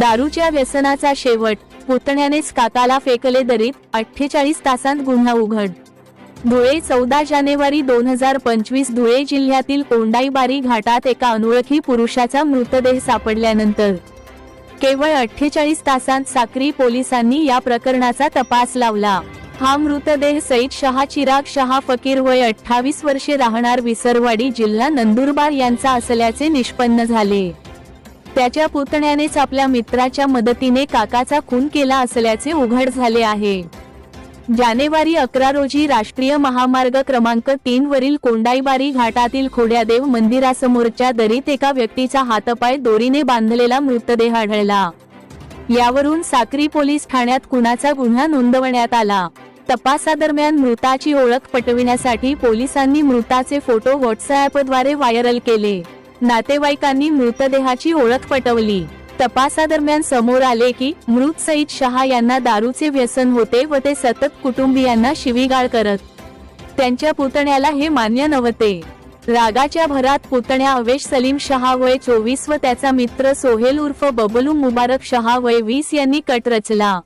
दारूच्या व्यसनाचा शेवट. पुतण्यानेच काकाला फेकले दरीत अठ्ठेचाळीस तासांत गुन्हा उघड. धुळे चौदा जानेवारी दोन हजार पंचवीस धुळे जिल्ह्यातील कोंडाईबारी घाटात एका अनोळखी पुरुषाचा मृतदेह सापडल्यानंतर. केवळ अठ्ठेचाळीस तासांत साक्री पोलिसांनी या प्रकरणाचा तपास लावला. हा मृतदेह सईद शहा चिराग शहा फकीर वय अठ्ठावीस वर्षे राहणार विसरवाडी जिल्हा नंदुरबार यांचा असल्याचे निष्पन्न झाले. त्याच्या पुतण्यानेच आपल्या मित्राच्या मदतीने काकाचा खून केला असल्याचे उघड झाले आहे. जानेवारी अकरा रोजी राष्ट्रीय महामार्ग क्रमांक तीन वरील कोंडाईबारी घाटातील खोड्यादेव मंदिरासमोरच्या दरीत एका व्यक्तीचा हातपाय दोरीने बांधलेला मृतदेह आढळला. यावरून साक्री पोलीस ठाण्यात कुणाचा गुन्हा नोंदवण्यात आला. तपासादरम्यान मृताची ओळख पटविण्यासाठी पोलिसांनी मृताचे फोटो व्हॉट्सअपद्वारे व्हायरल केले. नातेवाईकांनी मृतदेहाची ओळख पटवली. तपासादरम्यान समोर आले की मृत सईद शहा यांना दारूचे व्यसन होते व ते सतत कुटुंबियांना शिवीगाळ करत. त्यांच्या पुतण्याला हे मान्य नव्हते. रागाच्या भरात पुतण्या अवेश सलीम शहा वय चोवीस व त्याचा मित्र सोहेल उर्फ बबलू मुबारक शहा वय वीस यांनी कट रचला.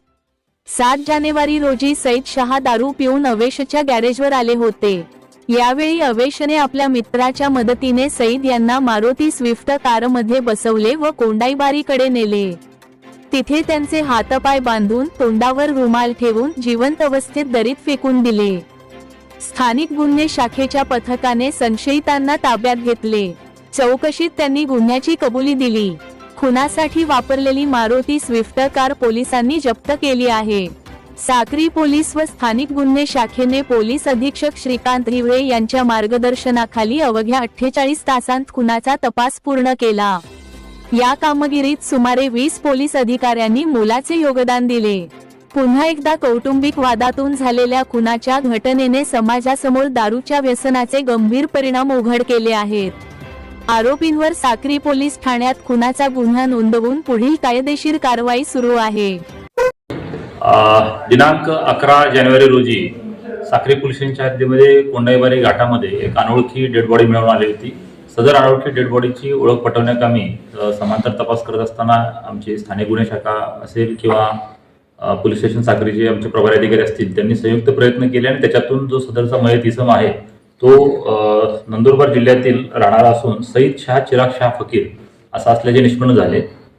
सात जानेवारी रोजी सईद शहा दारू पिऊन अवेशच्या गॅरेजवर आले होते. यावेळी अवेशने आपल्या मित्राच्या मदतीने सईद यांना मारुती स्विफ्ट कारमध्ये बसवले व कोंडाईबारीकडे नेले. तिथे त्यांचे हातपाय बांधून तोंडावर रुमाल ठेवून जिवंत अवस्थेत दरीत फेकून दिले. स्थानिक गुन्हे शाखेच्या पथकाने संशयितांना ताब्यात घेतले. चौकशीत त्यांनी गुन्ह्याची कबुली दिली. खुनासाठी वापरलेली मारुती स्विफ्ट कार पोलिसांनी जप्त केली आहे. साक्री पोलीस व स्थानिक गुन्हे शाखेने पोलीस अधीक्षक श्रीकांत हिवळे यांच्या मार्गदर्शनाखाली अवघ्या अठ्ठेचाळीस तासांत खुनाचा तपास पूर्ण केला. या कामगिरीत सुमारे वीस पोलीस अधिकाऱ्यांनी मोलाचे योगदान दिले. पुन्हा एकदा कौटुंबिक वादातून झालेल्या खुनाच्या घटनेने समाजासमोर दारूच्या व्यसनाचे गंभीर परिणाम उघड केले आहेत. आरोपींवर साक्री पोलीस ठाण्यात खुनाचा गुन्हा नोंदवून पुढील कायदेशीर कारवाई सुरू आहे. दिनांक अकरा जानेवारी रोजी साखरे पोलिसांच्या हद्दीमध्ये कोंडाईबारी घाटामध्ये एक अनोळखी डेड बॉडी मिळवून आली होती. सदर अनोळखी डेड बॉडीची ओळख पटवण्याकामी समांतर तपास करत असताना आमची स्थानिक गुन्हे शाखा असेल किंवा पोलीस स्टेशन साक्रीचे आमचे प्रभारी अधिकारी असतील त्यांनी संयुक्त प्रयत्न केले आणि त्याच्यातून जो सदरचा मयत इसम आहे तो नंदुरबार जिल्ह्यातील राहणारा असून सईद शाह चिराग शाह फकीर असा असल्याचे निष्पन्न झाले.